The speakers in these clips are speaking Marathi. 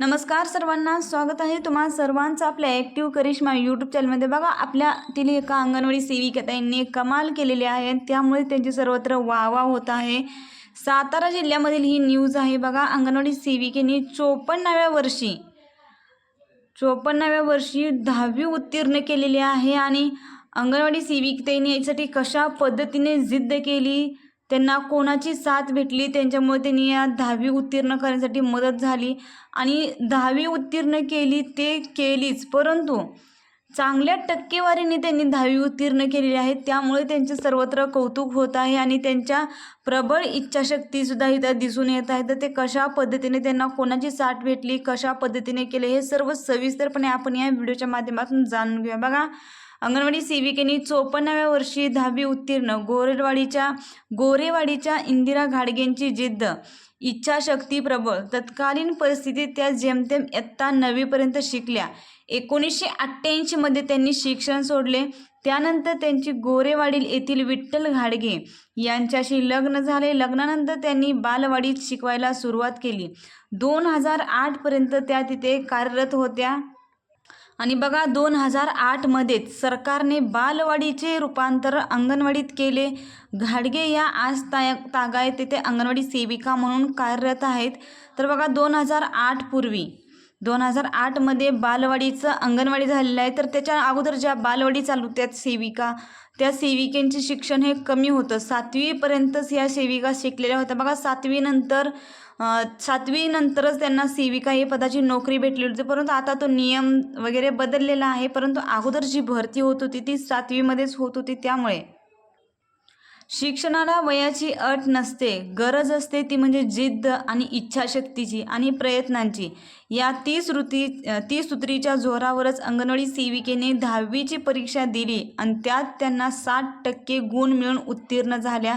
नमस्कार सर्वांना स्वागत आहे तुम्हा सर्वांचं आपल्या ॲक्टिव्ह करिश्मा यूट्यूब चॅनलमध्ये बघा आपल्या एका अंगणवाडी सेविकाताईंनी कमाल केलेली आहे त्यामुळे त्यांची सर्वत्र वाहवा होत आहे. सातारा जिल्ह्यामधील ही न्यूज आहे. बघा अंगणवाडी सेविकेने चोपन्नाव्या वर्षी चोपन्नाव्या वर्षी दहावी उत्तीर्ण केलेली आहे आणि अंगणवाडी सेविकतेने यासाठी कशा पद्धतीने जिद्द केली? त्यांना कोणाची साथ भेटली त्यांच्यामुळे त्यांनी या दहावी उत्तीर्ण करण्यासाठी मदत झाली आणि दहावी उत्तीर्ण केली ते केलीच. परंतु चांगल्या टक्केवारीने त्यांनी दहावी उत्तीर्ण केलेली आहे. त्यामुळे त्यांचे सर्वत्र कौतुक होत आहे आणि त्यांच्या प्रबळ इच्छाशक्तीसुद्धा इथं दिसून येत आहे. तर ते कशा पद्धतीने त्यांना कोणाची साथ भेटली कशा पद्धतीने केले हे सर्व सविस्तरपणे आपण या व्हिडिओच्या माध्यमातून जाणून घेऊया. बघा अंगणवाडी सेविकेने चोपन्नाव्या वर्षी दहावी उत्तीर्ण गोरेवाडीच्या गोरेवाडीच्या इंदिरा घाडगेंची जिद्द. इच्छाशक्ती प्रबळ. तत्कालीन परिस्थितीत त्या जेमतेम इयत्ता नववीपर्यंत शिकल्या. एकोणीसशे अठ्ठ्याऐंशीमध्ये त्यांनी शिक्षण सोडले. त्यानंतर त्यांची गोरेवाडील येथील विठ्ठल घाडगे यांच्याशी लग्न झाले. लग्नानंतर त्यांनी बालवाडीत शिकवायला सुरुवात केली. दोन हजार आठपर्यंत त्या तिथे कार्यरत होत्या. आणि बघा दोन हजार आठमध्येच सरकारने बालवाडीचे रूपांतर अंगणवाडीत केले. घाडगे या आज ताय तागाय तेथे अंगणवाडी सेविका म्हणून कार्यरत आहेत. तर बघा दोन हजार आठपूर्वी दोन हजार आठमध्ये बालवाडीचं अंगणवाडी झालेलं आहे. तर त्याच्या अगोदर ज्या बालवाडी चालू त्यात सेविका त्या सेविकेंचे शिक्षण हे कमी होतं. सातवीपर्यंतच या सेविका शिकलेल्या होत्या. बघा सातवीनंतर सातवीनंतरच त्यांना सेविका हे पदाची नोकरी भेटली होती. परंतु आता तो नियम वगैरे बदललेला आहे. परंतु अगोदर जी भरती होत होती ती सातवीमध्येच होत होती त्यामुळे. शिक्षणाला वयाची अट नसते गरज असते ती म्हणजे जिद्द आणि इच्छाशक्तीची आणि प्रयत्नांची. या तीस ऋती तीस सूत्रीच्या जोरावरच अंगणवाडी सेविकेने दहावीची परीक्षा दिली आणि त्यात त्यांना साठ टक्के गुण मिळून उत्तीर्ण झाल्या.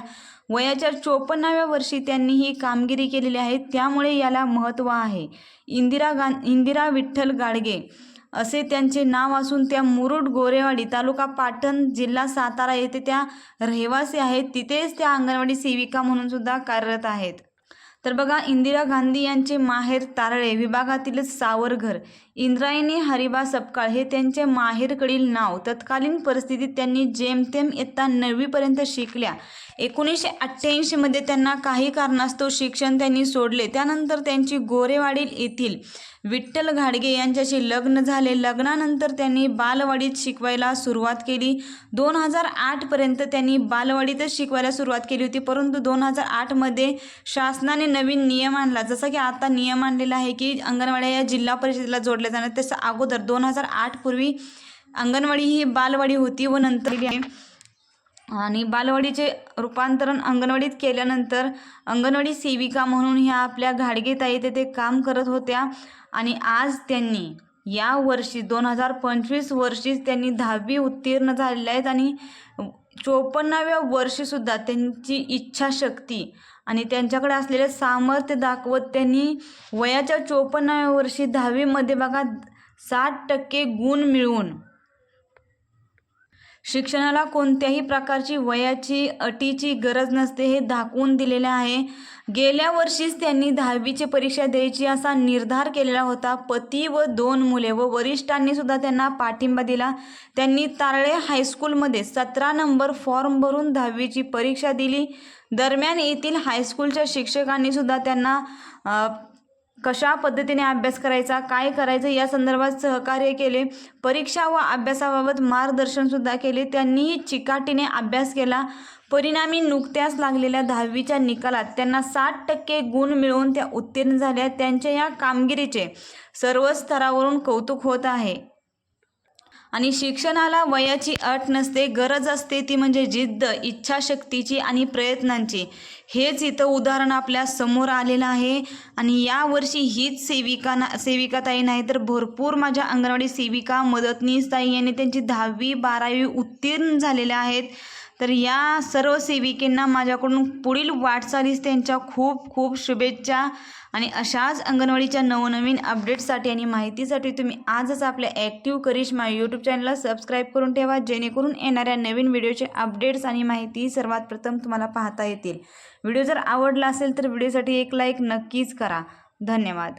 वयाच्या चोपन्नाव्या वर्षी त्यांनी ही कामगिरी केलेली आहे त्यामुळे याला महत्त्व आहे. इंदिरा गां इंदिरा विठ्ठल गाडगे असे त्यांचे नाव असून त्या मुरुड गोरेवाडी तालुका पाटण जिल्हा सातारा येथे त्या रहिवासी आहेत. तिथेच त्या अंगणवाडी सेविका म्हणून सुद्धा कार्यरत आहेत. तर बघा इंदिरा गांधी यांचे माहेर तारळे विभागातीलच सावरघर इंद्रायणी हरिबा सपकाळ हे त्यांचे माहेरकडील नाव. तत्कालीन परिस्थितीत त्यांनी जेमतेम इयत्ता नववीपर्यंत शिकल्या. एकोणीसशे अठ्ठ्याऐंशीमध्ये त्यांना काही कारणास्तव शिक्षण त्यांनी सोडले. त्यानंतर त्यांची गोरेवाडील येथील विठ्ठल घाडगे यांच्याशी लग्न झाले. लग्नानंतर त्यांनी बालवाडीत शिकवायला सुरुवात केली. दोन हजार आठपर्यंत त्यांनी बालवाडीतच शिकवायला सुरुवात केली होती. परंतु दोन हजार आठमध्ये शासनाने नवीन नियम आणला. जसं की आता नियम आणलेला आहे की अंगणवाड्या या जिल्हा परिषदेला जोडल्या जाणार. तसं अगोदर दोन हजार आठपूर्वी अंगणवाडी ही बालवाडी होती व नंतर आणि बालवाडीचे रूपांतरण अंगणवाडीत केल्यानंतर अंगणवाडी सेविका म्हणून ह्या आपल्या घाडगेताई तेथे काम करत होत्या. आणि आज त्यांनी या वर्षी दोन हजार पंचवीस वर्षीच त्यांनी दहावी उत्तीर्ण झालेल्या आहेत. आणि चोपन्नाव्या वर्षीसुद्धा त्यांची इच्छाशक्ती आणि त्यांच्याकडे असलेले सामर्थ्य दाखवत त्यांनी वयाच्या चोपन्नाव्या वर्षी दहावीमध्ये बघा साठ टक्के गुण मिळवून शिक्षणाला कोणत्याही प्रकारची वयाची अटीची गरज नसते हे दाखवून दिलेले आहे. गेल्या वर्षीच त्यांनी दहावीची परीक्षा द्यायची असा निर्धार केलेला होता. पती व दोन मुले व वरिष्ठांनी सुद्धा त्यांना पाठिंबा दिला. त्यांनी तारळे हायस्कूलमध्ये सतरा नंबर फॉर्म भरून दहावीची परीक्षा दिली. दरम्यान येथील हायस्कूलच्या शिक्षकांनी सुद्धा त्यांना कशा पद्धतीने अभ्यास करायचा काय करायचं या संदर्भात सहकार्य केले. परीक्षा व अभ्यासाबाबत मार्गदर्शनसुद्धा केले. त्यांनीही चिकाटीने अभ्यास केला. परिणामी नुकत्याच लागलेल्या दहावीच्या निकालात त्यांना साठ टक्के गुण मिळवून त्या उत्तीर्ण झाल्या. त्यांच्या या कामगिरीचे सर्व स्तरावरून कौतुक होत आहे. आणि शिक्षणाला वयाची अट नसते गरज असते ती म्हणजे जिद्द इच्छाशक्तीची आणि प्रयत्नांची. हेच इथं उदाहरण आपल्यासमोर आलेलं आहे. आणि यावर्षी हीच सेविका ना सेविकाताई नाही तर भरपूर माझ्या अंगणवाडी सेविका मदतनीस ताई यांनी त्यांची दहावी बारावी उत्तीर्ण झालेल्या आहेत. तर या सर्व सेविकेंना माझ्याकडून पुढील वाटचालीस त्यांच्या खूप खूप शुभेच्छा. आणि अशाच अंगणवाडीच्या नवनवीन अपडेट्ससाठी आणि माहितीसाठी तुम्ही आजच आपल्या ॲक्टिव्ह करिश्मा यूट्यूब चॅनलला सबस्क्राईब करून ठेवा जेणेकरून येणाऱ्या नवीन व्हिडिओचे अपडेट्स आणि माहिती सर्वात प्रथम तुम्हाला पाहता येतील. व्हिडिओ जर आवडला असेल तर व्हिडिओसाठी एक लाईक नक्कीच करा. धन्यवाद.